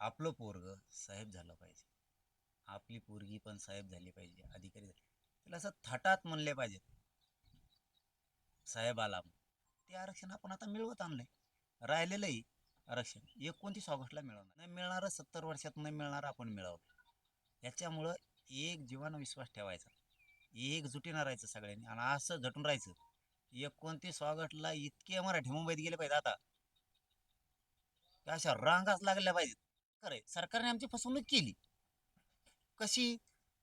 आपलं पोरग साहेब झालं पाहिजे. आपली पोरगी पण साहेब झाली पाहिजे अधिकारी झाली. त्याला असं थाटात म्हणले पाहिजेत साहेब आला ते आरक्षण आपण आता मिळवत आणलंय. राहिलेलंही आरक्षण. एकोणतीस ऑगस्टला मिळवणार. नाही मिळणारं सत्तर वर्षात नाही मिळणार आपण मिळवलं. याच्यामुळं एक जीवानं विश्वास ठेवायचा. एकजुटीनं राहायचं सगळ्यांनी. आणि असं झटून राहायचं. एकोणतीस ऑगस्टला इतके मराठी मुंबईत गेले पाहिजे आता. अशा रांगाच लागल्या पाहिजेत. खरंय सरकारने आमची फसवणूक केली. कशी?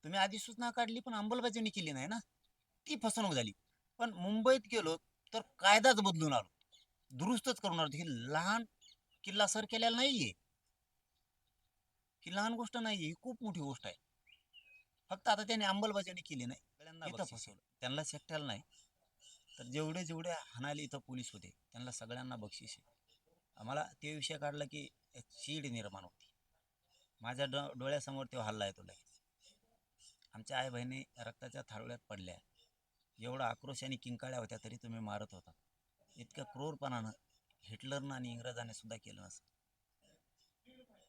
तुम्ही अधिसूचना काढली पण अंमलबजावणी केली नाही ना? ती फसवणूक झाली. पण मुंबईत गेलो तर कायदाच बदलून आलो. दुरुस्तच करून आलो. ही लहान किल्ला सर केलेला नाहीये. ही लहान गोष्ट नाहीये ही खूप मोठी गोष्ट आहे. फक्त आता त्यांनी अंमलबजावणी केली नाही. सगळ्यांना इथं फसवलं. त्यांना एकट्याला नाही. तर जेवढे जेवढे हाणाले इथं पोलीस होते त्यांना सगळ्यांना बक्षीस आहे. आम्हाला ते विषय काढला की चीड निर्माण होती. माझ्या डो डोळ्यासमोर तो हल्ला येतो तुला आमच्या आई बहिणी रक्ताच्या थाळोळ्यात पडल्या. एवढा आक्रोश आणि किंकाळ्या होत्या तरी तुम्ही मारत होता. इतक्या क्रूरपणानं हिटलरनं आणि इंग्रजाने सुद्धा केलं नसतं.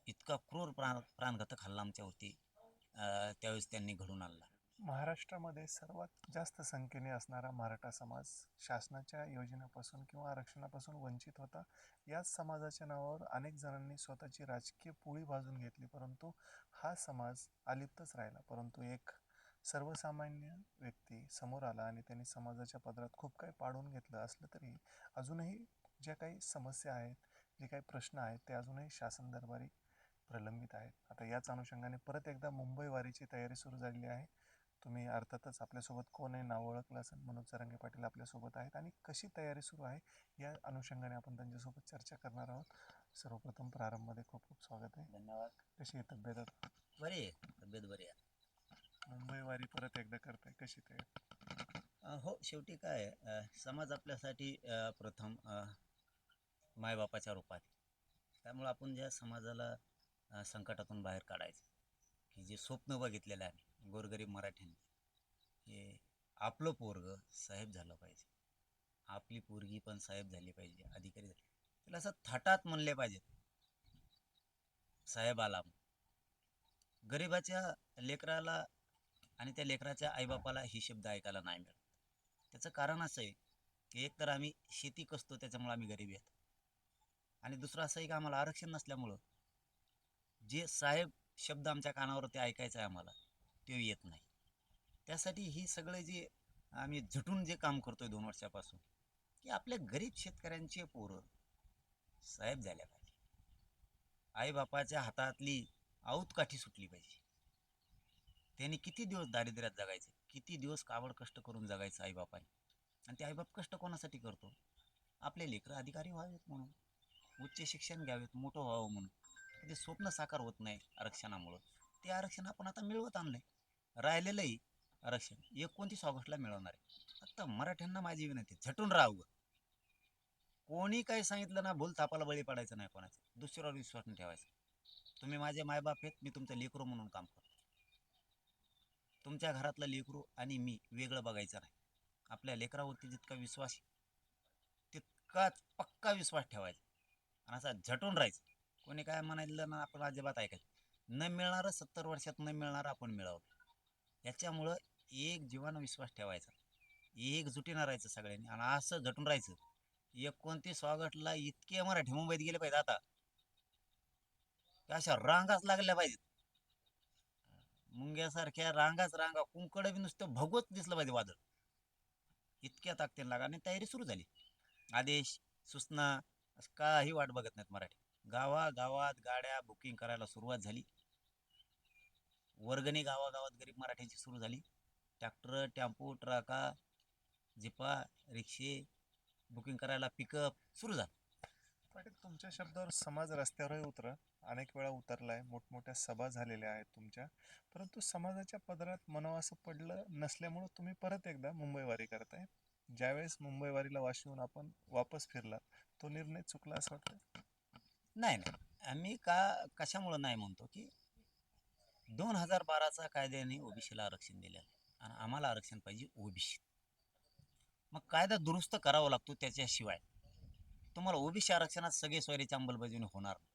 इतका क्रूर प्राण प्राणघातक हल्ला आमच्यावरती त्यावेळेस त्यांनी घडून आणला. महाराष्ट्रामध्ये सर्वात जास्त संख्येने असणारा मराठा समाज शासनाच्या योजनेपासून किंवा आरक्षणापासून वंचित होता. याच समाजाच्या नावावर अनेक जणांनी स्वतःची राजकीय पोळी भाजून घेतली परंतु हा समाज अलिप्तच राहिला. परंतु एक सर्वसामान्य व्यक्ती समोर आला आणि त्यांनी समाजाच्या पदरात खूप काही पाडून घेतलं असलं तरी अजूनही ज्या काही समस्या आहेत जे काही प्रश्न आहेत ते अजूनही शासन दरबारी प्रलंबित आहेत. आता याच अनुषंगाने परत एकदा मुंबई वारीची तयारी सुरू झालेली आहे. तुम्ही अर्थातच आपल्यासोबत कोण आहे नाव ओळखलं असेल मनोज चरंगे पाटील आपल्यासोबत आहेत आणि कशी तयारी सुरू आहे या अनुषंगाने आपण त्यांच्यासोबत चर्चा करणार आहोत. सर्वप्रथम प्रारंभमध्ये खूप खूप स्वागत आहे. धन्यवाद. कशी आहे तब्येत? बरी आहे तब्येत बरी आहे. मुंबई वारी परत एकदा करताय कशी तयारी? हो शेवटी काय अ, समाज आपल्यासाठी अ, प्रथम अ, मायबापाच्या रूपात. आहे. त्यामुळं आपण ज्या समाजाला अ, संकटातून बाहेर काढायचं की जे स्वप्न बघितलेलं आहे गोरगरीब मराठ्यांनी. हे आपलं पोरग साहेब झालं पाहिजे. आपली पोरगी पण साहेब झाली पाहिजे अधिकारी झाली. त्याला असं थाटात म्हणले पाहिजेत. साहेब आला म्हणून. गरिबाच्या लेकराला आणि त्या लेकराच्या आईबापाला ही शब्द ऐकायला नाही मिळत. त्याचं कारण असं आहे की एक तर आम्ही शेती कसतो त्याच्यामुळे आम्ही गरीब आहेत. आणि दुसरं असं आहे की आम्हाला आरक्षण नसल्यामुळं जे साहेब शब्द आमच्या कानावर ते ऐकायचं आहे आम्हाला. ते येत नाही. त्यासाठी ही सगळं जे आम्ही झटून जे काम करतोय दोन वर्षापासून की आपल्या गरीब शेतकऱ्यांचे पोरं साहेब झाल्या पाहिजे. आईबापाच्या हातातली आऊतकाठी सुटली पाहिजे. त्यांनी किती दिवस दारिद्र्यात जगायचे? किती दिवस कावड कष्ट करून जगायचं आईबापाने? आणि ते आईबाप कष्ट कोणासाठी करतो? आपले लेकरं अधिकारी व्हावेत म्हणून. उच्च शिक्षण घ्यावेत मोठं व्हावं म्हणून. ते स्वप्न साकार होत नाही आरक्षणामुळं. ते आरक्षण आपण आता मिळवत आणलं आहे राहिलेलंही आरक्षण. एकोणतीस ऑगस्टला मिळवणार आहे. आता मराठ्यांना माझी विनंती झटून राहावं कोणी काही सांगितलं ना भूल थापाला बळी पडायचं नाही कोणाचं. दुसऱ्यावर विश्वास नाही ठेवायचा. तुम्ही माझे मायबाप आहेत मी तुमचं लेकरू म्हणून काम करतो. तुमच्या घरातलं लेकरू आणि मी वेगळं बघायचं नाही. आपल्या लेकरावरती जितका विश्वास आहे, तितकाच पक्का विश्वास ठेवायचा. आणि असा झटून राहायचं. कोणी काय म्हणायला ना आपण अजिबात ऐकायचं. न मिळणारं सत्तर वर्षात न मिळणारं आपण मिळवलं. याच्यामुळं एक जीवानं विश्वास ठेवायचा. एकजुटीनं राहायचं सगळ्यांनी आणि असं झटून राहायचं. एकोणतीस ऑगस्टला इतके मराठी मुंबईत गेले पाहिजे आता. अशा रांगाच लागल्या पाहिजेत. मुंग्यासारख्या रांगाच रांगा कुंकड बी नुसतं भगवत दिसलं पाहिजे वादळ. इतक्या ताकदीने लागा आणि तयारी सुरू झाली. आदेश सूचना काही वाट बघत नाहीत मराठी. गावागावात गाड्या बुकिंग करायला सुरुवात झाली. वर्गणी गावागावात गरीब मराठ्यांची सुरू झाली. ट्रॅक्टर टेम्पो ट्रका जिपा रिक्षे बुकिंग करायला पिकअप सुरू झालं. पाटील तुमच्या शब्दावर समाज रस्त्यावरही उतरा. अनेक वेळा उतरलाय. मोठमोठ्या सभा झालेल्या आहेत तुमच्या. परंतु समाजाच्या पदरात म्हणावं असं पडलं नसल्यामुळं तुम्ही परत एकदा मुंबईवारी करताय. ज्यावेळेस मुंबईवारीला वाशिवून आपण वापस फिरलात तो निर्णय चुकला असं वाटतं नाही नाही. आम्ही का कशामुळं नाही म्हणतो की दोन हजार बाराचा कायद्याने ओबीसीला आरक्षण दिलेलं आहे. आणि आम्हाला आरक्षण पाहिजे ओबीसी. मग कायदा दुरुस्त करावा लागतो त्याच्याशिवाय. तुम्हाला ओबीसी आरक्षणात सगळे सोयरीची अंमलबजावणी होणार नाही.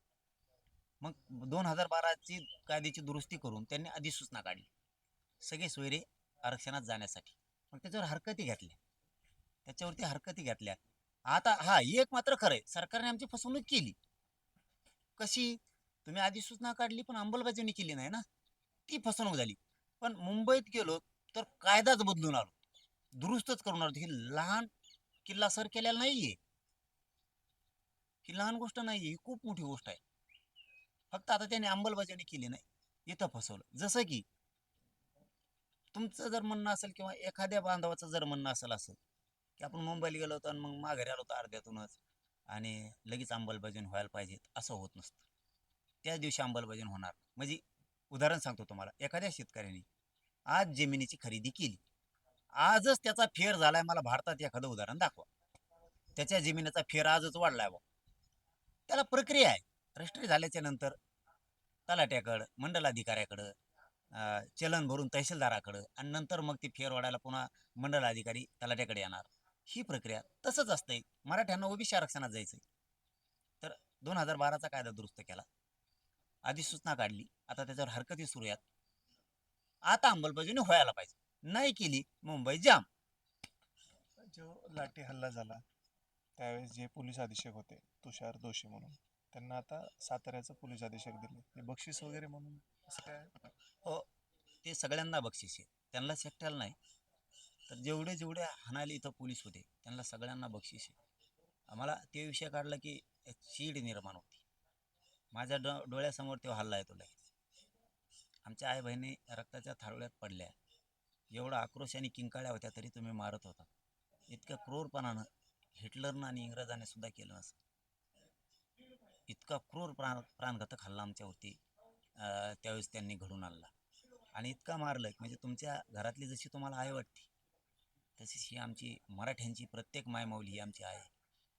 मग दोन हजार बाराची कायद्याची दुरुस्ती करून त्यांनी अधिसूचना काढली. सगळे सोयरे आरक्षणात जाण्यासाठी. मग त्याच्यावर हरकती घेतल्या. त्याच्यावरती हरकती घेतल्या. आता हा एक मात्र खरं आहे. सरकारने आमची फसवणूक केली. कशी? तुम्ही अधिसूचना काढली पण अंमलबजावणी केली नाही ना? ती फसवणूक झाली. पण मुंबईत गेलो तर कायदाच बदलून आलो. दुरुस्तच करून आलो ही लहान किल्ला सर केलेला नाहीये. ही लहान गोष्ट नाहीये. ही खूप मोठी गोष्ट आहे. फक्त आता त्याने अंमलबजावणी केली नाही. इथं फसवलं. जसं की तुमचं जर म्हणणं असेल किंवा एखाद्या बांधवाचं जर म्हणणं असेल असं की आपण मुंबईला गेलो होतो आणि मग माघारी आलो होतो अर्ध्यातूनच आणि लगेच अंमलबजावणी व्हायला पाहिजे असं होत नसतं. त्याच दिवशी अंमलबजावणी होणार. म्हणजे उदाहरण सांगतो तुम्हाला. एखाद्या शेतकऱ्याने आज जमिनीची खरेदी केली. आजच त्याचा फेर झालाय. मला भारतात एखादं उदाहरण दाखवा. त्याच्या जमिनीचा फेर आजच वाढलाय बा त्याला प्रक्रिया आहे. रजिस्ट्री झाल्याच्यानंतर तलाट्याकडं मंडल अधिकाऱ्याकडं चलन भरून तहसीलदाराकडं आणि नंतर मग ती फेर वाढायला पुन्हा मंडल अधिकारी तलाट्याकडे येणार. ही प्रक्रिया तसंच असतंय. मराठ्यांना ओबीसी आरक्षणात जायचंय. तर दोन हजार बाराचा कायदा दुरुस्त केला. अधिसूचना काढली. आता त्याच्यावर हरकती सुरू आहेत. आता अंमलबजावणी व्हायला पाहिजे. नाही केली मुंबई जाम. जो लाठी हल्ला झाला त्यावेळेस जे पोलीस अधीक्षक होते तुषार दोषी म्हणून त्यांना आता साताऱ्याचं पोलीस अधीक्षक दिले. हे बक्षीस वगैरे म्हणून असं काय? हो ते सगळ्यांना बक्षीस आहे. त्यांना एकट्याला नाही. तर जेवढे जेवढे हाणाले इथं पोलीस होते त्यांना सगळ्यांना बक्षीस आहे. आम्हाला ते विषय काढला की चीड निर्माण होती. माझ्या डो डोळ्यासमोर तो हल्ला आहे लगेच. आमच्या आई बहिणी रक्ताच्या थारोळ्यात पडल्या. एवढा आक्रोश आणि किंकाळ्या होत्या तरी तुम्ही मारत होता. इतक्या क्रूरपणानं हिटलरनं आणि इंग्रजाने सुद्धा केलं नसतं. इतका क्रूर प्राण प्राणघातक हल्ला आमच्यावरती त्यावेळेस त्यांनी घडून आणला. आणि इतका मारलं म्हणजे तुमच्या घरातली जशी तुम्हाला आई वाटते तशीच ही आमची मराठ्यांची प्रत्येक मायमाऊली ही आमची आहे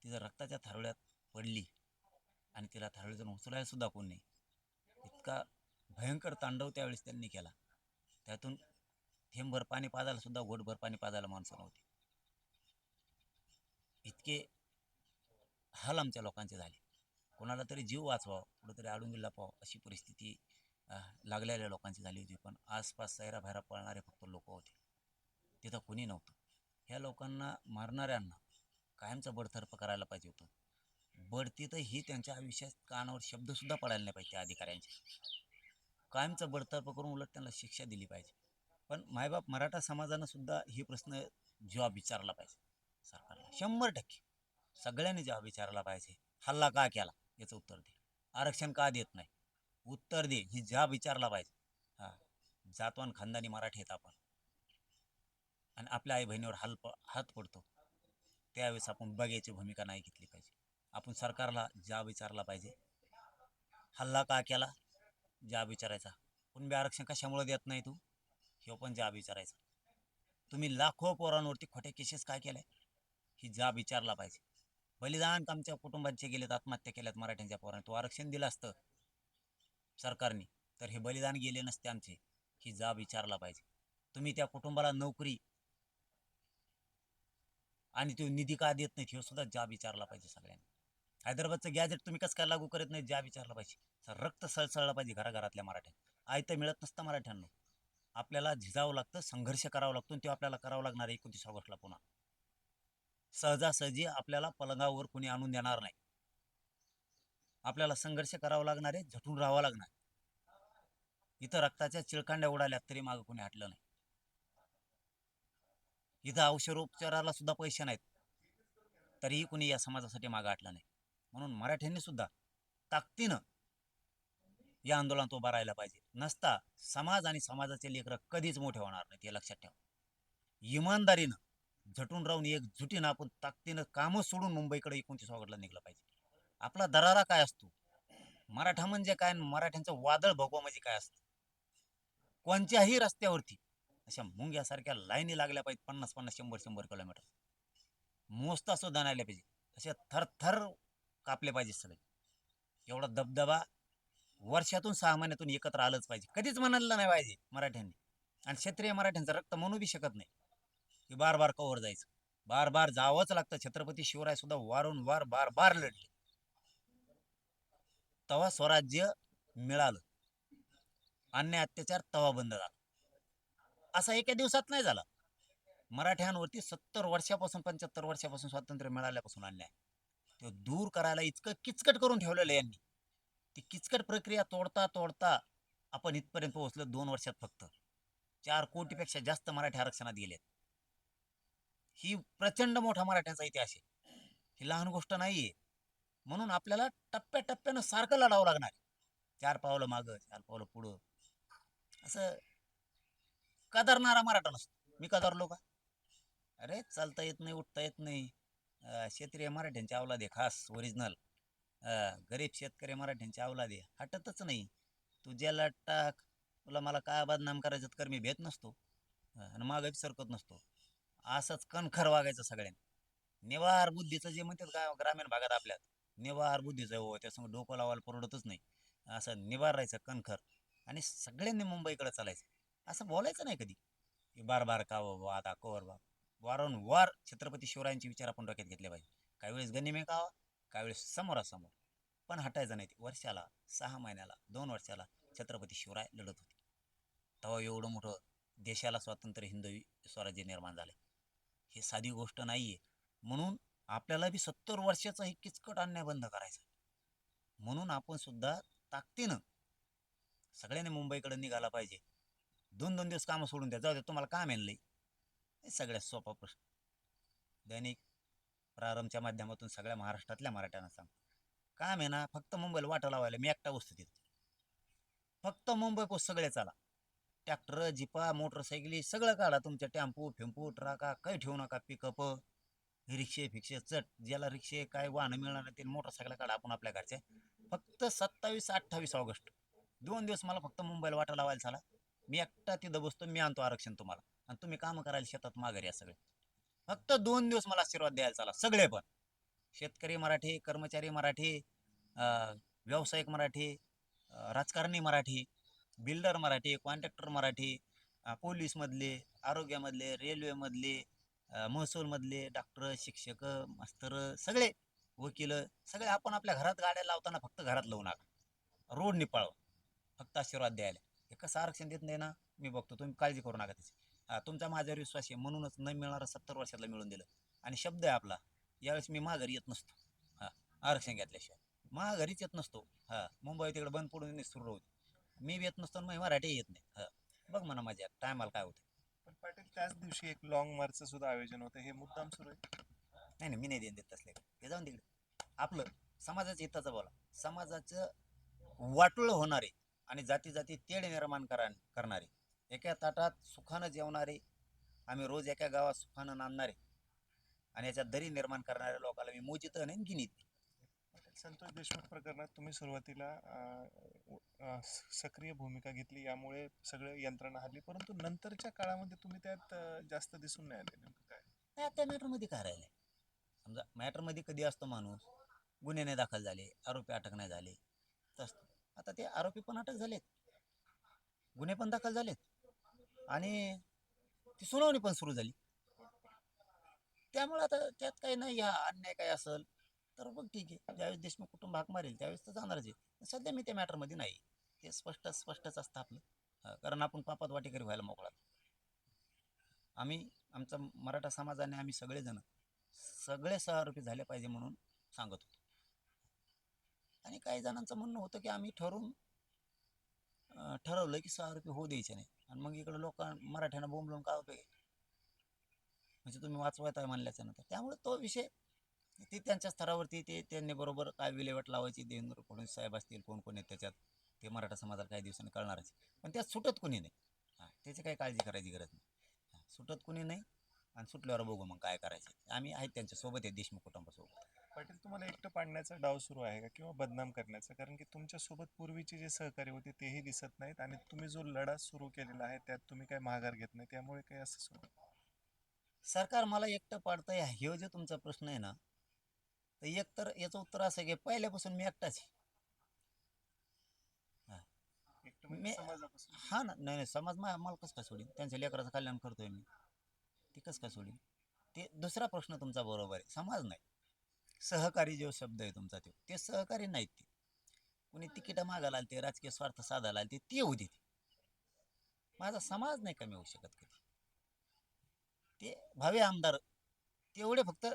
ती जर रक्ताच्या थारोळ्यात पडली आणि तिला थारळीजण उचलायला सुद्धा कोण नाही. इतका भयंकर तांडव त्यावेळेस त्यांनी केला. त्यातून थेंबभर पाणी पाजायला सुद्धा घोटभर पाणी पाजायला माणसं नव्हती. इतके हाल आमच्या लोकांचे झाले. कोणाला तरी जीव वाचवावा कुठंतरी आडून लपाव अशी परिस्थिती लागलेल्या लोकांची झाली होती. पण आसपास सैरा भैरा पळणारे फक्त लोक होते. तिथं कोणी नव्हतं. ह्या लोकांना मारणाऱ्यांना कायमचं बडतर्फ करायला पाहिजे होतं. बढतीत ही त्यांच्या आयुष्यात कानावर शब्दसुद्धा पडायला नाही पाहिजे त्या अधिकाऱ्यांचे. कायमचं बडतर्फ करून उलट त्यांना शिक्षा दिली पाहिजे. पण मायबाप मराठा समाजानं सुद्धा हे प्रश्न जॉब विचारला पाहिजे सरकारला. शंभर टक्के. सगळ्यांनी जॉब विचारला पाहिजे. हल्ला का केला? याचं उत्तर दे. आरक्षण का देत नाही? उत्तर दे. ही जॉब विचारला पाहिजे. हा. जातवान खानदानी मराठी येत आपण. आणि आपल्या आई बहिणीवर हाल हात पडतो. त्यावेळेस आपण बघायची भूमिका नाही घेतली पाहिजे. आपण सरकारला जाब विचारला पाहिजे. हल्ला का केला? जाब विचारायचा. कुणबी आरक्षण कशामुळे देत नाही तू? हे पण जाब विचारायचा. तुम्ही लाखो पोरांवरती खोटे केसेस काय केले? ही जाब विचारला पाहिजे. बलिदान आमच्या कुटुंबांचे गेलेत आत्महत्या केल्यात मराठ्यांच्या पोरांनी. तो आरक्षण दिलं असतं सरकारने तर हे बलिदान गेले नसते आमचे. ही जाब विचारला पाहिजे. तुम्ही त्या कुटुंबाला नोकरी आणि तो निधी का देत नाहीत हे सुद्धा जाब विचारला पाहिजे सगळ्यांनी. हैदराबादचं गॅजेट तुम्ही कसं काय लागू करत नाही ज्या विचारला पाहिजे. सर रक्त सळसळलं पाहिजे घराघरातल्या मराठ्यात आयतं मिळत नसतं मराठ्यांना. आपल्याला झिजावं लागतं संघर्ष करावा लागतो आणि आपल्याला करावं लागणार आहे एकोणतीस ऑगस्टला पुन्हा. सहजासहजी आपल्याला पलंगावर कोणी आणून देणार नाही. आपल्याला संघर्ष करावा लागणार आहे झटून राहावं लागणार इथं रक्ताच्या चिळकांड्या उडाल्या तरी मागं कोणी हटलं नाही. इथं औषधोपचाराला सुद्धा पैसे नाहीत. तरीही कोणी या समाजासाठी मागं हटलं नाही. म्हणून मराठ्यांनी सुद्धा ताकदीनं या आंदोलनात उभा राहायला पाहिजे. नसता समाज आणि समाजाचे लेकरं कधीच मोठे होणार नाहीत हे लक्षात ठेवा. इमानदारीनं झटून राहून एक झुटीनं आपण ताकदीनं कामं सोडून मुंबईकडे एकोणतीस ऑगस्टला निघलं पाहिजे. आपला दरारा काय असतो? मराठा म्हणजे काय? मराठ्यांचं वादळ भगवा म्हणजे काय असतं? कोणत्याही रस्त्यावरती अशा मुंग्यासारख्या लाईनी लागल्या पाहिजेत पन्नास पन्नास शंभर शंभर किलोमीटर. मोजता सुद्धा नाही आल्या पाहिजे अशा थरथर कापले पाहिजे सगळे. एवढा दबदबा वर्षातून सहा महिन्यातून एकत्र आलंच पाहिजे. कधीच म्हणायला नाही पाहिजे मराठ्यांनी. आणि क्षत्रिय मराठ्यांचं रक्त म्हणू बी शकत नाही. की बार बार कवर जायचं. बार बार जावंच लागतं. छत्रपती शिवराय सुद्धा वारंवार बार बार लढले. तवा स्वराज्य मिळालं. अन्याय अत्याचार तवा बंद झाला. असा एका दिवसात नाही झाला. मराठ्यांवरती सत्तर वर्षापासून पंच्याहत्तर वर्षापासून स्वातंत्र्य मिळाल्यापासून अन्याय. तो दूर करायला इतकं किचकट करून ठेवलेलं आहे यांनी. ती किचकट प्रक्रिया तोडता तोडता आपण इथपर्यंत पोहोचलो दोन वर्षात फक्त. चार कोटीपेक्षा जास्त मराठी आरक्षणात गेलेत. ही प्रचंड मोठा मराठ्यांचा इतिहास आहे. ही लहान गोष्ट नाहीये. म्हणून आपल्याला टप्प्याटप्प्यानं सारखं लढावं लागणार. चार पावलं मागं चार पावलं पुढं. असं कदरणारा मराठा नसतो. मी कदरलो का? अरे चालता येत नाही उठता येत नाही. क्षेत्रीय मराठ्यांची अवलाद खास ओरिजिनल गरीब शेतकरी मराठ्यांची अवलाद हटतच नाही. तू ज्याला टाक तुला मला काय बदनाम करायचं कर मी भेट नसतो. आणि मागं सरकत नसतो. असंच कणखर वागायचं सगळ्यांनी. निवार बुद्धीचं जे म्हणतात गा ग्रामीण भागात आपल्यात निवार बुद्धीचं हो त्यासमोर डोकं लावायला परवडतच नाही. असं निवार राहायचं कणखर. आणि सगळ्यांनी मुंबईकडे चालायचं. असं बोलायचं नाही कधी. की बार बार का बाबा आता कोर बा वारंवार छत्रपती शिवरायांचे विचार आपण डोक्यात घेतले पाहिजे. काही वेळेस गनिमे कावा काही वेळेस समोरासमोर. पण हटायचं नाही ते. वर्षाला सहा महिन्याला दोन वर्षाला छत्रपती शिवराय लढत होते. तेव्हा एवढं मोठं देशाला स्वातंत्र्य हिंदवी स्वराज्य निर्माण झाले. हे साधी गोष्ट नाही आहे म्हणून आपल्याला बी सत्तर वर्षाचं हे किचकट अन्याय बंद करायचं म्हणून आपण सुद्धा ताकदीनं सगळ्यांनी मुंबईकडे निघाला पाहिजे. दोन दोन दिवस कामं सोडून द्या. जाऊ द्या तुम्हाला काम आणलंय हे सगळ्यात सोपा प्रश्न. दैनिक प्रारंभच्या माध्यमातून सगळ्या महाराष्ट्रातल्या मराठ्यांना सांग. काम आहे ना फक्त मुंबईला वाटा लावायला मी एकटा वस्तू तिथं. फक्त मुंबई पोस्ट सगळे चाला. ट्रॅक्टर जिपा मोटरसायकली सगळं काढा तुमच्या टेम्पो फिम्पो ट्रका काही ठेवू नका पिकअप रिक्षे फिक्षे चट ज्याला रिक्षे काय वाहनं मिळणार नाही ते मोटरसायकल काढा आपण आपल्या घरचे. फक्त सत्तावीस अठ्ठावीस ऑगस्ट. दोन दिवस मला फक्त मुंबईला वाटा लावायला झाला मी एकटा तिथं बसतो मी आणतो आरक्षण तुम्हाला. आणि तुम्ही कामं करायला शेतात माघारी या सगळे. फक्त दोन दिवस मला आशीर्वाद द्यायला चला सगळे पण. शेतकरी मराठी कर्मचारी मराठी व्यावसायिक मराठी राजकारणी मराठी बिल्डर मराठी कॉन्ट्रॅक्टर मराठी पोलीसमधले आरोग्यामधले रेल्वेमधले महसूलमधले डॉक्टर शिक्षक मास्तर सगळे वकील सगळे आपण आपल्या घरात गाड्या लावताना फक्त घरात लावू नका. रोड निपाळव फक्त आशीर्वाद द्यायला. हे कसं आरक्षण देत नाही ना? मी बघतो. तुम्ही काळजी करू नका त्याची. तुमचा माझ्यावर विश्वास आहे म्हणूनच न मिळणारा सत्तर वर्षातला मिळून दिलं. आणि शब्द आहे आपला यावेळेस मी माघारी येत नसतो. हा आरक्षण घेतल्याशिवाय. माघारीच येत नसतो. हा मुंबई तिकडे बंद पडून सुरू होती. मी बी येत नसतो आणि मग मराठी येत नाही. हा बघ म्हणा माझ्या टायमाला काय होतं पण पाटील त्याच दिवशी एक लॉंग मार्चचं सुद्धा आयोजन होतं. हे मुद्दाम सुरू आहे. नाही नाही मी नाही देत देत तसले. ते जाऊन तिकडे. आपलं समाजाच्या हिताचं बोला. समाजाचं वाटोळ होणारे आणि जाती जाती तेढ निर्माण करा करणारे. एका ताटात सुखानं जेवणारे आम्ही रोज एका गावात सुखानं नांदणारे आणि याच्यात दरी निर्माण करणाऱ्या लोकांना मी मोजित नाही. गिनीत संतोष देशमुख प्रकरणात तुम्ही सुरुवातीला सक्रिय भूमिका घेतली यामुळे सगळं यंत्रणा हल्ली परंतु नंतरच्या काळामध्ये तुम्ही त्यात जास्त दिसून नाही आले नेमकं काय? नाही त्या मॅटरमध्ये काय राहिलंय समजा मॅटरमध्ये कधी असतो माणूस गुन्हे नाही दाखल झाले आरोपी अटक नाही झाले तस. आता ते आरोपी पण अटक झालेत. गुन्हे पण दाखल झालेत. आणि ती सुनावणी पण सुरू झाली. त्यामुळे आता त्यात काही नाही हा अन्याय काय असेल तर बघ ठीक आहे. ज्यावेळेस देशमुख कुटुंब हाक मारेल त्यावेळेस तर जाणारच आहे. सध्या मी त्या मॅटरमध्ये नाही. ते स्पष्ट स्पष्टच असतं आपलं. कारण आपण पापात वाटेकरी व्हायला मोकळा आम्ही आमचा मराठा समाजाने आम्ही सगळेजण सगळे सहारूपी झाले पाहिजे म्हणून सांगत होतो. आणि काही जणांचं म्हणणं होतं की आम्ही ठरवून ठरवलं की सहारोपी होऊ द्यायचे नाही. आणि मग इकडं लोक मराठ्यांना बोंबलून काय उपयोग आहे म्हणजे तुम्ही वाचवत आहे म्हणल्याच्या नंतर. त्यामुळे तो विषय ते त्यांच्या स्तरावरती ते त्यांनी बरोबर काय विल्हेवाट लावायची देवेंद्र फडणवीस साहेब असतील कोण कोण आहेत त्याच्यात ते मराठा समाजाला काही दिवसांनी कळणारच आहे. पण त्यात सुटत कोणी नाही. हां त्याची काही काळजी करायची गरज नाही. सुटत कोणी नाही आणि सुटल्यावर बघू मग काय करायचं. आम्ही आहेत त्यांच्यासोबत आहे देशमुख कुटुंबासोबत. पाटील तुम्हाला एकटं पाडण्याचा डाव सुरू आहे का किंवा बदनाम करण्याचा? कारण की तुमच्यासोबत पूर्वीचे जे सहकारी होते तेही दिसत नाहीत आणि तुम्ही जो लढा सुरू केलेला आहे त्यात तुम्ही काही माघार घेत नाही. त्यामुळे काही असं सुरू. सरकार मला एकटं पाडतंय ह्यो जो तुमचा प्रश्न आहे ना तर एक तर याचं उत्तर असं आहे की पहिल्यापासून मी एकटाच आहे. एकटं म्हणजे मी- समाजापासून? हा ना नाही नाही समाज मा मला कसं काय सोडीन त्यांच्या लेकराचं कल्याण करतोय मी. ते कसं काय सोडीन ते दुसरा प्रश्न तुमचा बरोबर आहे. समाज नाही. सहकारी जो शब्द आहे तुमचा तो ते सहकारी नाहीत ते. कुणी तिकीटं मागायला ते राजकीय स्वार्थ साधायला ते ते येऊ देते. माझा समाज नाही कमी होऊ शकत कधी. ते भावे आमदार तेवढे फक्त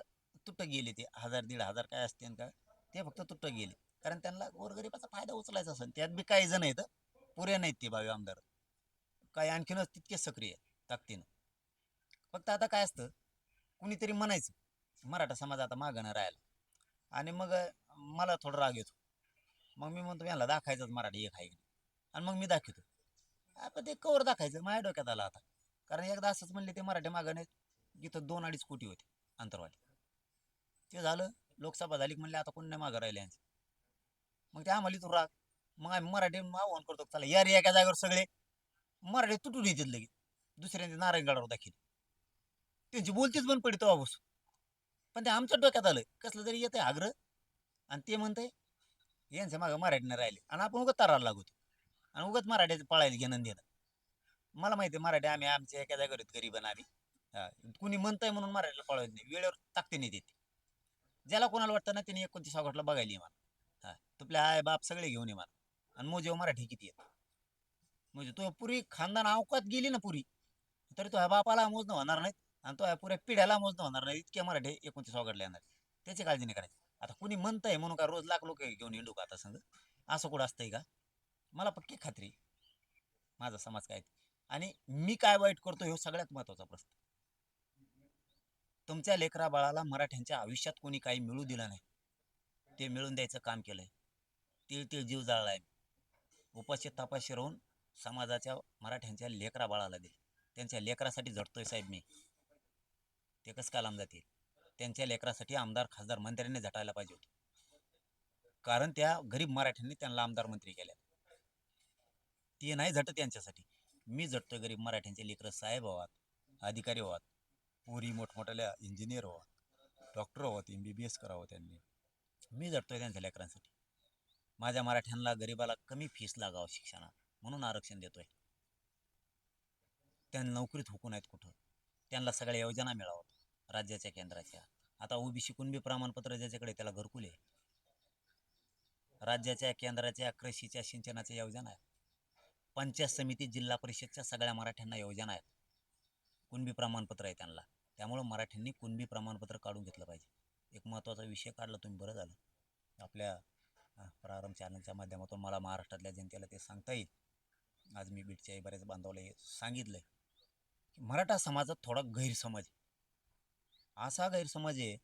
तुटक गेले ते. हजार दीड हजार काय असते का ते फक्त तुटत गेले. कारण त्यांना गोरगरिबाचा फायदा उचलायचा असेल त्यात बी काही जण आहेत पुरे नाहीत ते भावे आमदार. काही आणखीनच तितके सक्रिय ताकदीनं. फक्त आता काय असतं कुणीतरी म्हणायचं मराठा समाज आता मागणं राहिला आणि मग मला थोडं राग येतो. मग मी म्हणतो याला दाखायचंच मराठी एक आहे आणि मग मी दाखवतो. आता ते कवर दाखायचं माझ्या डोक्यात आलं आता. कारण एकदा असंच म्हणले ते मराठी मागं इथं दोन अडीच कोटी होते अंतरवाली. ते झालं लोकसभा झाली की म्हणले आता कोण नाही मागं राहिले यांचं? मग ते आम्हाला तू राग. मग आम्ही मराठी आव्हान करतो चला या एका जागेवर सगळे. मराठी तुटून येतील लगेच. दुसऱ्यांचे नारायणगडावर दाखील त्यांची बोलतीच बंद पडली तेव्हापासून. पण ते आमच्या डोक्यात आलं कसलं तरी येतंय आग्रह. आणि ते म्हणतंय यांच्या मागं मराठीनं राहिले. आणि आपण उगत तारा लागतो आणि उगत मराठीचं पळायला घेणं देणं. मला माहिती आहे मराठी आम्ही आमच्या एका जागेवर गरीब आणि आम्ही कुणी म्हणतंय म्हणून मराठीला पळवत नाही. वेळेवर ताकते नाही देते. ज्याला कोणाला वाटतं ना त्यांनी एकोणतीस ऑगस्टला बघायला ये मला हा तुपले आय बाप सगळे घेऊन ये मला आणि मोजे मराठी किती येत. म्हणजे तो पुरी खानदान अवकात गेली ना पुरी तरी तो ह्या बापाला मोजणं होणार नाहीत. आणि तो आहे पुऱ्या पिढ्याला मोजणं होणार नाही. इतक्या मराठी एकोणतीस ऑगस्टला येणार. त्याची काळजी नाही करायची. आता कुणी म्हणतंय म्हणून का रोज लाख लोक घेऊन हिंडू का आता संघ असं कुठं असतंय का? मला पक्की खात्री माझा समाज काय आणि मी काय वाईट करतो हे सगळ्यात महत्त्वाचा प्रश्न. तुमच्या लेकरा बाळाला मराठ्यांच्या आयुष्यात कोणी काही मिळू दिलं नाही. ते मिळून द्यायचं काम केलंय. तीळ तीळ जीव जाळलाय. उपाशी तापाशी राहून समाजाच्या मराठ्यांच्या लेकरा बाळाला दिले त्यांच्या लेकरासाठी झडतोय साहेब मी. ते कसं काय लांब जातील. त्यांच्या लेकरासाठी आमदार खासदार मंत्र्यांनी झटायला पाहिजे होते. कारण त्या गरीब मराठ्यांनी त्यांना आमदार मंत्री केल्या ते नाही झटत त्यांच्यासाठी मी झटतोय गरीब मराठ्यांचे लेकरं साहेब व्हावात अधिकारी व्हावात पुरी मोठमोठ्या इंजिनियर व्हावात डॉक्टर व्हावं एम बी बी एस करावं त्यांनी. मी झटतोय त्यांच्या लेकरांसाठी. माझ्या मराठ्यांना गरिबाला कमी फीस लागावं शिक्षणात म्हणून आरक्षण देतोय. त्यांना नोकरीत हुकून आहेत कुठं. त्यांना सगळ्या योजना मिळाव्यात राज्याच्या केंद्राच्या. आता ओबीसी कुणबी प्रमाणपत्र ज्याच्याकडे त्याला घरकुल आहे? राज्याच्या केंद्राच्या कृषीच्या सिंचनाच्या योजना आहेत. पंचायत समिती जिल्हा परिषदच्या सगळ्या मराठ्यांना योजना आहेत. कुणबी प्रमाणपत्र आहे त्यांना. त्यामुळं मराठ्यांनी कुणबी प्रमाणपत्र काढून घेतलं पाहिजे. एक महत्त्वाचा विषय काढला तुम्ही बरं झालं. आपल्या प्रारंभ चॅनलच्या माध्यमातून मला महाराष्ट्रातल्या जनतेला ते सांगता येईल. आज मी बीडच्या बऱ्याच बांधवला हे आहे की मराठा समाजात थोडा गैरसमज आहे. असा गैरसमज आहे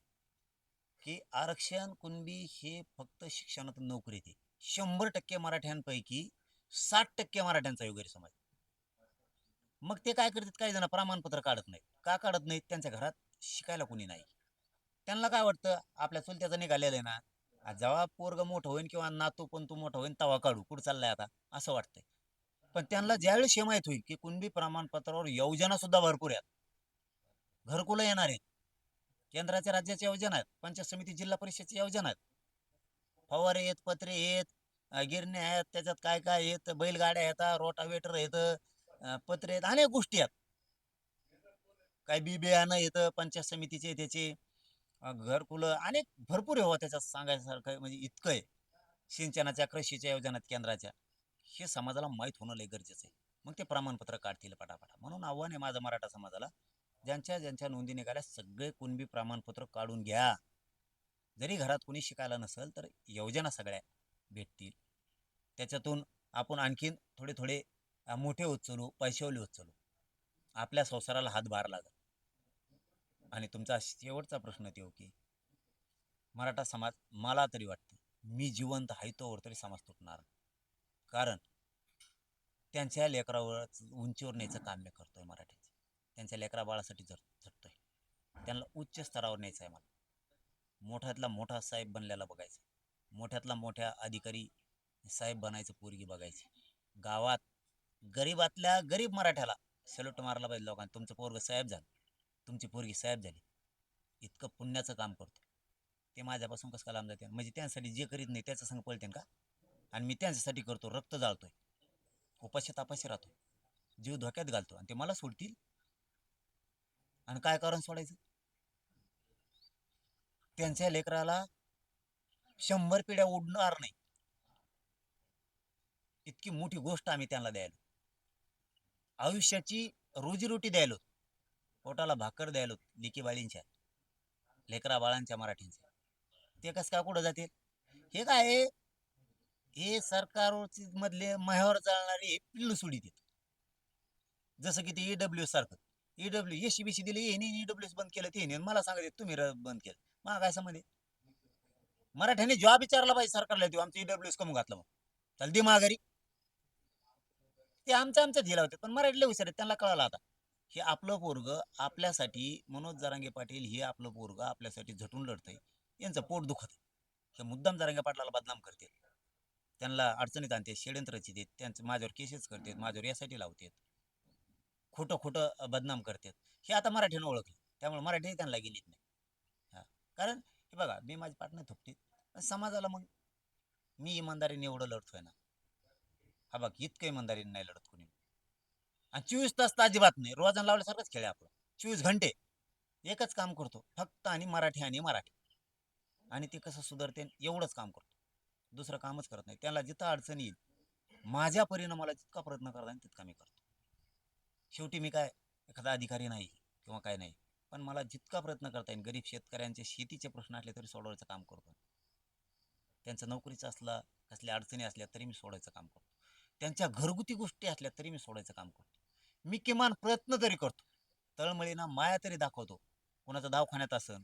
की आरक्षण कुणबी हे फक्त शिक्षणात नोकरी येते शंभर टक्के मराठ्यांपैकी साठ टक्के मराठ्यांचा आहे गैरसमज. मग ते काय करतात? काही जण प्रमाणपत्र काढत नाहीत. का काढत नाहीत? त्यांच्या घरात शिकायला कोणी नाही. त्यांना काय वाटतं? आपल्या चुलत्याचं निघालेलं आहे ना. जेव्हा पोरग मोठं होईन किंवा नातू पण तू मोठं होईन तवा काढू. कुठं चाललाय आता? असं वाटतंय. पण त्यांना ज्यावेळेस हे माहीत होईल की कुणबी प्रमाणपत्रावर योजना सुद्धा भरपूर आहेत. घरकुलं येणार आहेत. केंद्राच्या राज्याच्या योजना आहेत. पंचायत समिती जिल्हा परिषदच्या योजना आहेत. फवारे आहेत पत्रे आहेत गिरण्या आहेत त्याच्यात काय काय आहेत बैलगाड्या येतात रोटावेटर येतं पत्रे आहेत अनेक गोष्टी आहेत. काय बी बियाणं येतं पंचायत समितीचे त्याचे. घरकुलं अनेक भरपूर हवं हो त्याच्यात सांगायसारखं म्हणजे इतकं आहे. सिंचनाच्या कृषीच्या योजनात केंद्राच्या. हे समाजाला माहीत होणं लय गरजेचं आहे. मग ते प्रमाणपत्र काढतील पटापटा. म्हणून आव्हान आहे माझं मराठा समाजाला. ज्यांच्या ज्यांच्या नोंदी निघाल्या सगळे कुणबी प्रमाणपत्र काढून घ्या. जरी घरात कोणी शिकायला नसेल तर योजना सगळ्या भेटतील. त्याच्यातून आपण आणखीन थोडे थोडे मोठे होत चलू पैशावले होत चलू. आपल्या संसाराला हातभार लागल. आणि तुमचा शेवटचा प्रश्न ते हो की मराठा समाज मला तरी वाटतं मी जिवंत आहे तोवर तरी समाज तुटणार. कारण त्यांच्या लेकरावर उंचीवर न्यायचं काम मी करतोय मराठी त्यांच्या लेकरा बाळासाठी झट आहे त्यांना उच्च स्तरावर न्यायचं आहे मला. मोठ्यातला मोठा साहेब बनलेला बघायचं. मोठ्यातला मोठ्या अधिकारी साहेब बनायचं पोरगी बघायची. गावात गरीबातल्या गरीब मराठ्याला सॅल्यूट मारला पाहिजे लोकांना. तुमचं पोरग साहेब झालं. तुमची पोरगी साहेब झाली. इतकं पुण्याचं काम करतो. ते माझ्यापासून कसं काय लांब जाते? म्हणजे त्यांसाठी जे करीत नाही त्याचं संग पळते का? आणि मी त्यांच्यासाठी करतो. रक्त जाळतोय. उपाशी तापाशी राहतो जीव धोक्यात घालतो. आणि ते मला सोडतील. आणि काय कारण सोडायचं? त्यांच्या लेकराला शंभर पिढ्या उडणार नाही. इतकी मोठी गोष्ट आम्ही त्यांना द्यायलो. आयुष्याची रोजीरोटी द्यायलो. पोटाला भाकर द्यायलो लेकीबाळींच्या लेकरा बाळांच्या मराठींच्या. ते कस का कुठं जातील? हे काय हे सरकार मधले माह्यावर चालणारे हे सोडी देत जसं की ते ईडब्ल्यू सारखं. ईडब्ल्यू एस दिली दिले येणे ईडब्ल्यू बंद केलं ते मला सांगत तुम्ही बंद केलं. मग काय संबंध मराठ्याने जॉब विचारला पाहिजे सरकारला देऊ आमचं ईडब्ल्यू कमी घातलं मग चल दे माघारी. ते आमचं आमचं दिला होते पण मराठीला विचार आहेत त्यांना कळालं आता. हे आपलं पोरग आपल्यासाठी मनोज जरांगे पाटील हे आपलं पोरग आपल्यासाठी झटून लढतंय. यांचं पोट दुखत आहे. हे मुद्दाम जरांगे पाटलाला बदनाम करते त्यांना अडचणीत आणते षडयंत्र देत त्यांचं माझ्यावर केसेस करतात माझ्यावर यासाठी लावतात खोटं खोटं बदनाम करतात. हे आता मराठीनं ओळखलं. त्यामुळे मराठी त्यांना लागेल येत नाही. हां. कारण हे बघा मी माझी पाटणं थोपते समाजाला मग मी इमानदारीने एवढं लढतोय ना. हा बघ इतकं इमानदारीने नाही लढत कोणी. आणि चोवीस तास तर अजिबात नाही. रोजानं लावल्यासारखंच खेळ आपलं. चोवीस घंटे एकच काम करतो. फक्त आणि मराठी आणि मराठी. आणि ते कसं सुधारते एवढंच काम करतो. दुसरं कामच करत नाही. त्याला जिथं अडचण येईल माझ्या परीनं मला जितका प्रयत्न करता येईल तितका मी करतो. शेवटी मी काय एखादा अधिकारी नाही किंवा काय नाही पण मला जितका प्रयत्न करता येईल गरीब शेतकऱ्यांचे शेतीचे प्रश्न असले तरी सोडवायचं काम करतो. त्यांचं नोकरीचं असला कसल्या अडचणी असल्या तरी मी सोडायचं काम करतो. त्यांच्या घरगुती गोष्टी असल्या तरी मी सोडायचं काम करतो. मी किमान प्रयत्न तरी करतो. तळमळीना माया तरी दाखवतो. कोणाचा दवाखान्यात असन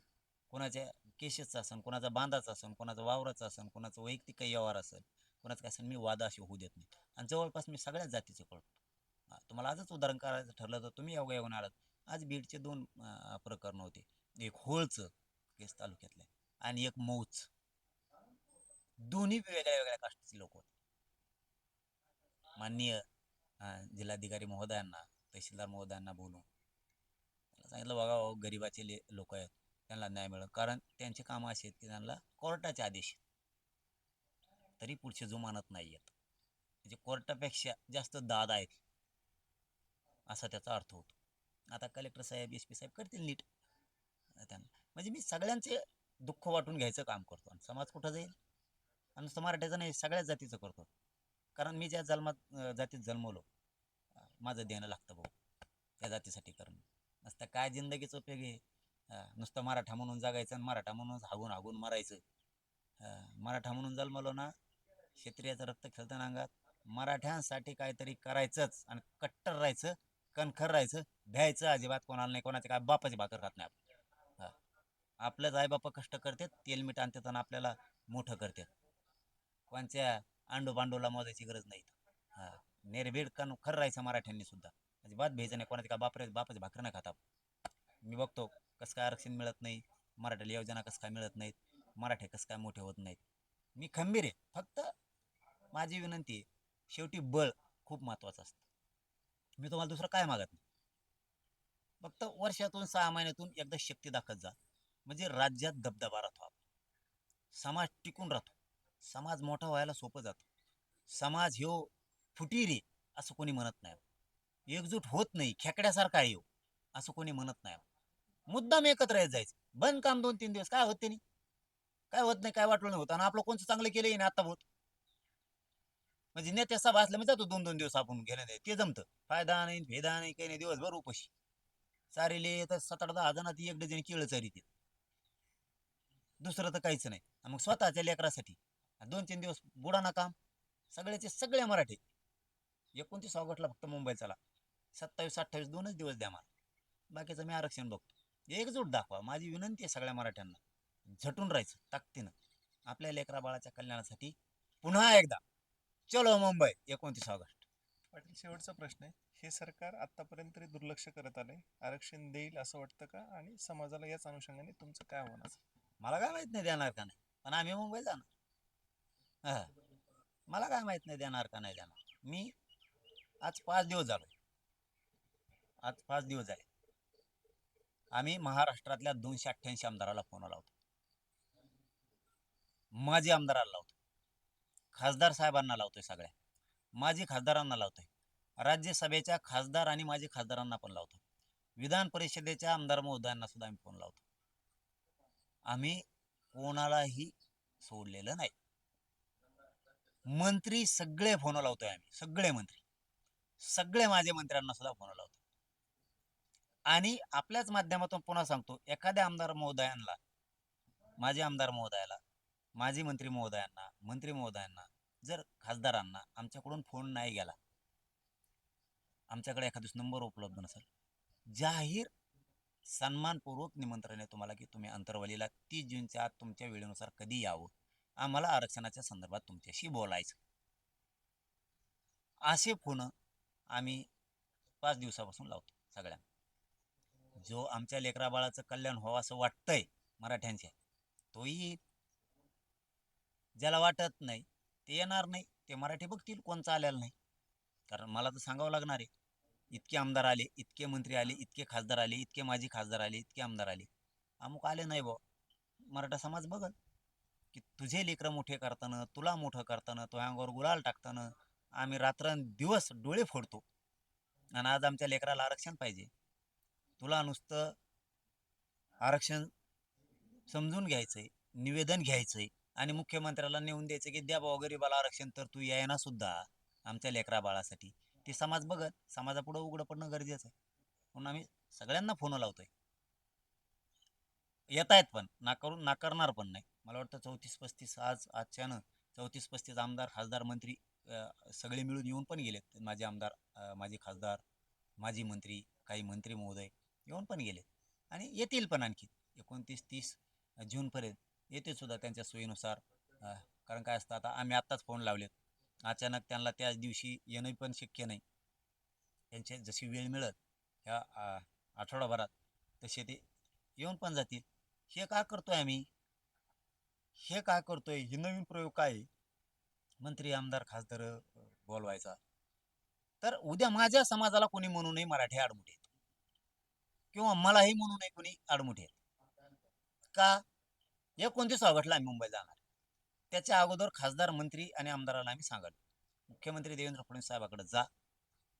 कोणाच्या केसेसचा असन कोणाचा बांधाचा असन कोणाचा वावराचा असन कोणाचं वैयक्तिक काही व्यवहार असेल कोणाचं काय असेल मी वादा अशी होऊ देत नाही. आणि जवळपास मी सगळ्याच जातीचे कळतो. तुम्हाला आजच उदाहरण करायचं ठरलं तर तुम्ही योगा आलात. आज बीडचे दोन प्रकरण होते. एक होळचं केस तालुक्यातले आणि एक मौच. दोन्ही वेगळ्या वेगळ्या कास्टचे लोक होते. माननीय जिल्हाधिकारी महोदयांना तहसीलदार महोदयांना बोलून. त्याला सांगितलं बघा हो, गरिबाचे ले लोक आहेत. त्यांना न्याय मिळत कारण त्यांचे कामं असे आहेत की त्यांना कोर्टाचे आदेश आहेत. तरी पुढचे जो मानत नाही आहेत. म्हणजे कोर्टापेक्षा जास्त दाद आहेत. असा त्याचा अर्थ होतो. आता कलेक्टर साहेब एस पी साहेब करतील नीट. त्यांना म्हणजे मी सगळ्यांचे दुःख वाटून घ्यायचं काम करतो आणि समाज कुठं जाईल? आणि नुसतं मराठ्याचं नाही सगळ्याच जातीचं करतो. कारण मी ज्या जन्मात जातीत जन्मलो माझं देणं लागतं भाऊ त्या जातीसाठी करणं नसतं काय जिंदगीचं उपयोग आहे? नुसतं मराठा म्हणून जगायचं आणि मराठा म्हणून हागून हागून मरायचं. मराठा म्हणून जन्मलो ना क्षेत्रियाचं रक्त खेळतं अंगात मराठ्यांसाठी काहीतरी करायचंच आणि कट्टर राहायचं. कणखर राहायचं भ्यायचं अजिबात कोणाला नाही कोणाच्या काय बापाची भाकर खात नाही आपण. हा. आपलंच आई बापा कष्ट करतात तेल मीठ आणतात आणि आपल्याला मोठं करतात. कोणच्या अंडू बांडूला मोजायची गरज नाही. हा. नेरबीड कन खरं राहायचं मराठ्यांनी सुद्धा. अजिबात भ्यायचं नाही कोणाची काय बापरे बापाची भाकर नाही खाता मी बघतो कसं काय आरक्षण मिळत नाही मराठ्याला योजना कसं काय मिळत नाहीत मराठे कसं काय मोठे होत नाहीत. मी खंबीर आहे. फक्त माझी विनंती आहे शेवटी बळ खूप महत्त्वाचं असतं. मी तुम्हाला दुसरं काय मागत नाही. फक्त वर्षातून सहा महिन्यातून एकदा शक्ती दाखत जा. म्हणजे राज्यात दबदबा राहतो आपण. समाज टिकून राहतो. समाज मोठा व्हायला सोपं जातं. समाज ह्यो फुटी रे असं कोणी म्हणत नाही. एकजूट होत नाही खेकड्यासारखा आहे ह्यो असं कोणी म्हणत नाही. मुद्दाम एकत्र येत जायचं. बंद काम दोन तीन दिवस काय होत नाही. काय होत नाही काय वाटलं नाही होत. आणि आपलं कोणतं चांगलं केलं ना आता होत. म्हणजे नेत्या सभा असल्या म्हणजे जातो दोन दोन दिवस आपण घेणं नाही ते जमतं. फायदा नाही भेदा नाही काही नाही दिवसभर उपाशी. चारिले तर सात आठ दहा जणात एक डझन केळं चारी दुसरं तर काहीच नाही. मग स्वतःच्या लेकरासाठी. दोन तीन दिवस बुडाना काम. सगळ्याचे सगळे मराठी. एकोणतीस ऑगस्टला फक्त मुंबई चला. सत्तावीस अठ्ठावीस दोनच दिवस द्या मला. बाकीचं मी आरक्षण बघतो. एकजूट दाखवा. माझी विनंती आहे सगळ्या मराठ्यांना. झटून राहायचं ताकदीनं. आपल्या लेकरा बाळाच्या कल्याणासाठी पुन्हा एकदा चलो मुंबई एकोणतीस ऑगस्ट. पाटील शेवटचा प्रश्न आहे. हे सरकार आतापर्यंत तरी दुर्लक्ष करत आलंय. आरक्षण देईल असं वाटतं का? आणि समाजाला याच अनुषंगाने तुमचं काय आव्हान असेल? मला काय माहीत नाही देणार का नाही. पण आम्ही मुंबई जाणार. हा. मला काय माहीत नाही देणार का नाही देणार. मी आज पाच दिवस झालो. आज पाच दिवस झाले. आम्ही महाराष्ट्रातल्या दोनशे अठ्ठ्याऐंशी आमदाराला फोन लावतो. माजी आमदाराला लावतो. खासदार साहेबांना लावतोय सगळ्या. माजी खासदारांना लावतोय. राज्यसभेच्या खासदार आणि माजी खासदारांना पण लावतो विधान परिषदेच्या आमदार महोदयांना सुद्धा आम्ही फोन लावतो आम्ही कोणालाही सोडलेलं नाही. मंत्री सगळे फोन लावतोय आम्ही. सगळे मंत्री. सगळे माझे मंत्र्यांना सुद्धा फोन लावतो आणि आपल्याच माध्यमातून पुन्हा सांगतो एखाद्या आमदार महोदयांना माझे आमदार महोदयाला माजी मंत्री महोदयांना मंत्री महोदयांना जर खासदारांना आमच्याकडून फोन नाही गेला आमच्याकडे एखादा नंबर उपलब्ध नसेल जाहीर सन्मानपूर्वक निमंत्रण आहे तुम्हाला की तुम्ही अंतरवालीला तीस जूनच्या आत तुमच्या वेळेनुसार कधी यावं? आम्हाला आरक्षणाच्या संदर्भात तुमच्याशी बोलायचं. असे फोन आम्ही पाच दिवसापासून लावतो सगळ्यांना. जो आमच्या लेकराबाळाचं कल्याण व्हावं असं वाटतंय मराठ्यांच्या तोही येईल ज्याला वाटत नाही ते येणार नाही ते मराठी बघतील कोणचं आलेलं नाही. कारण मला तर सांगावं लागणार आहे इतके आमदार आले इतके मंत्री आले इतके खासदार आले इतके माजी खासदार आले इतके आमदार आले. अमुक आले नाही बा मराठा समाज बघल की तुझे लेकरं मोठे करताना तुला मोठं करताना तो अंगावर गुलाल टाकताना आम्ही रात्रंदिवस डोळे फोडतो. आणि आज आमच्या लेकराला आरक्षण पाहिजे. तुला नुसतं आरक्षण समजून घ्यायचं आहे निवेदन घ्यायचं आहे आणि मुख्यमंत्र्याला नेऊन द्यायचं की द्या बाबा गरीबाला आरक्षण तर तू यायना सुद्धा आमच्या लेकरा बाळासाठी. ते समाज बघत समाजापुढं उघडं पडणं गरजेचं आहे. म्हणून आम्ही सगळ्यांना फोन लावतोय. येत आहेत पण नाकारून नाकारणार पण नाही. मला वाटतं चौतीस पस्तीस आज आजच्यानं चौतीस पस्तीस आमदार खासदार मंत्री सगळे मिळून येऊन पण गेलेत. माझे आमदार माझे खासदार माजी मंत्री काही मंत्री महोदय येऊन पण गेलेत. आणि येतील पण आणखी. एकोणतीस तीस जूनपर्यंत येते सुद्धा त्यांच्या सोयीनुसार. कारण काय असतं आता आम्ही आत्ताच फोन लावलेत. अचानक त्यांना त्याच दिवशी येणं पण शक्य नाही. त्यांचे जशी वेळ मिळत ह्या आठवडाभरात तसे ते येऊन पण जातील. हे काय करतोय आम्ही? हे काय करतोय? हे नवीन प्रयोग काय आहे? मंत्री आमदार खासदार बोलवायचा. तर उद्या माझ्या समाजाला कोणी म्हणू नये मराठी आडमुठे किंवा मलाही म्हणू नये कोणी आडमुठे का? एकोणतीस ऑगस्टला आम्ही मुंबईला जाणार? त्याच्या अगोदर खासदार मंत्री आणि आमदाराला आम्ही सांगाल. मुख्यमंत्री देवेंद्र फडणवीस साहेबाकडे जा.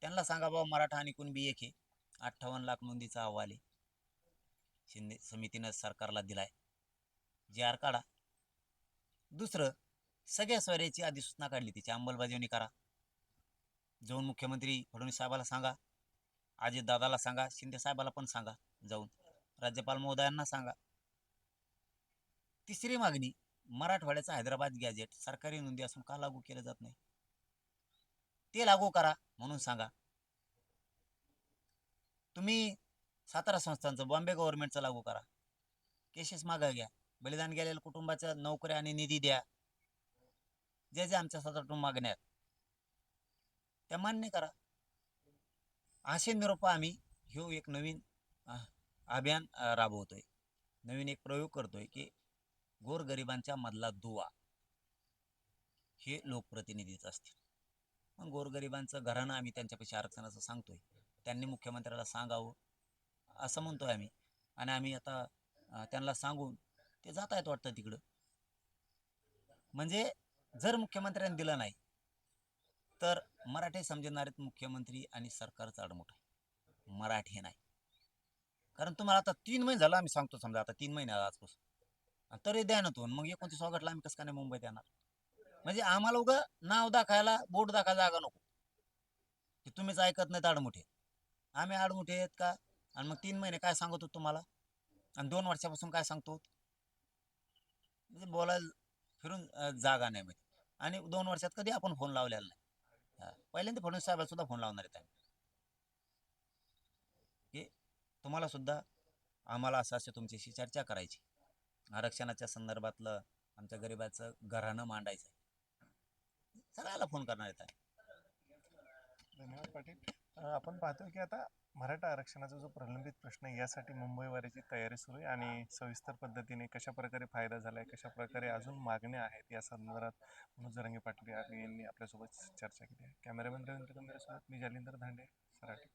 त्यांना सांगा बाबा मराठा आणि कुणबी एक आहे. अठ्ठावन्न लाख नोंदीचा अहवाल आहे. शिंदे समितीनं सरकारला दिलाय. जे आर काढा. दुसरं सगळ्या स्वराची अधिसूचना काढली. तिची अंमलबजावणी करा. जाऊन मुख्यमंत्री फडणवीस साहेबाला सांगा. अजित दादाला सांगा. शिंदे साहेबाला पण सांगा. जाऊन. राज्यपाल महोदयांना सांगा. तिसरी मागणी मराठवाड्याचं हैदराबाद गॅजेट सरकारी नोंदी असून का लागू केलं जात नाही? ते लागू करा म्हणून सांगा. तुम्ही सातारा संस्थांचं बॉम्बे गव्हर्नमेंटचं लागू करा. केसेस मागा घ्या. बलिदान गेलेल्या कुटुंबाच्या नोकऱ्या आणि निधी द्या. जे जे आमच्या सातारातून मागण्या त्या मान्य करा. असे निरोप आम्ही ह्यो एक नवीन अभियान राबवतोय. नवीन एक प्रयोग करतोय की गोरगरिबांच्या मधला दुवा हे लोकप्रतिनिधीच असतील. मग गोरगरिबांचं घराणं आम्ही त्यांच्यापेक्षा आरक्षणाचं सांगतोय. त्यांनी मुख्यमंत्र्याला सांगावं असं म्हणतोय आम्ही. आणि आम्ही आता त्यांना सांगून ते जात आहेत वाटतं तिकडं. म्हणजे जर मुख्यमंत्र्यांनी दिलं नाही तर मराठी समजणारे मुख्यमंत्री आणि सरकारचं आडमुठ आहे. मराठी नाही. कारण तुम्हाला आता तीन महिने झालं आम्ही सांगतो समजा आता तीन महिने आजपासून. आणि तरी द्या ना तू मग एकोणतीस ऑगस्टला आम्ही कसं काय नाही मुंबईत येणार? म्हणजे आम्हाला उगा नाव दाखायला बोट दाखायला जागा नको. की तुम्हीच ऐकत नाहीत आडमुठे. आम्ही आडमुठे आहेत का? आणि मग तीन महिने काय सांगतो तुम्हाला? आणि दोन वर्षापासून काय सांगतो म्हणजे बोलायला फिरून जागा नाही म्हणजे आणि दोन वर्षात कधी आपण फोन लावलेला नाही. हा. पहिल्यांदा फडणवीस साहेबाला सुद्धा फोन लावणार आहेत आम्ही. की तुम्हाला सुद्धा आम्हाला असं असं तुमच्याशी चर्चा करायची. आरक्षणाच्या संदर्भातलं आमच्या गरिबाचं घराणं मांडायचं आहे सगळ्याला फोन करणार येत आहे धन्यवाद पाटील. आपण पाहतो की आता मराठा आरक्षणाचा जो प्रलंबित प्रश्न आहे यासाठी मुंबईवारीची तयारी सुरू आहे आणि सविस्तर पद्धतीने कशा प्रकारे फायदा झाला आहे कशा प्रकारे अजून मागण्या आहेत या संदर्भात मनोज जरंगे पाटील यांनी आपल्यासोबत चर्चा केली आहे. कॅमेरामॅन रवींद्र कंदरेसोबत मी जालिंदर धांडे सराठी.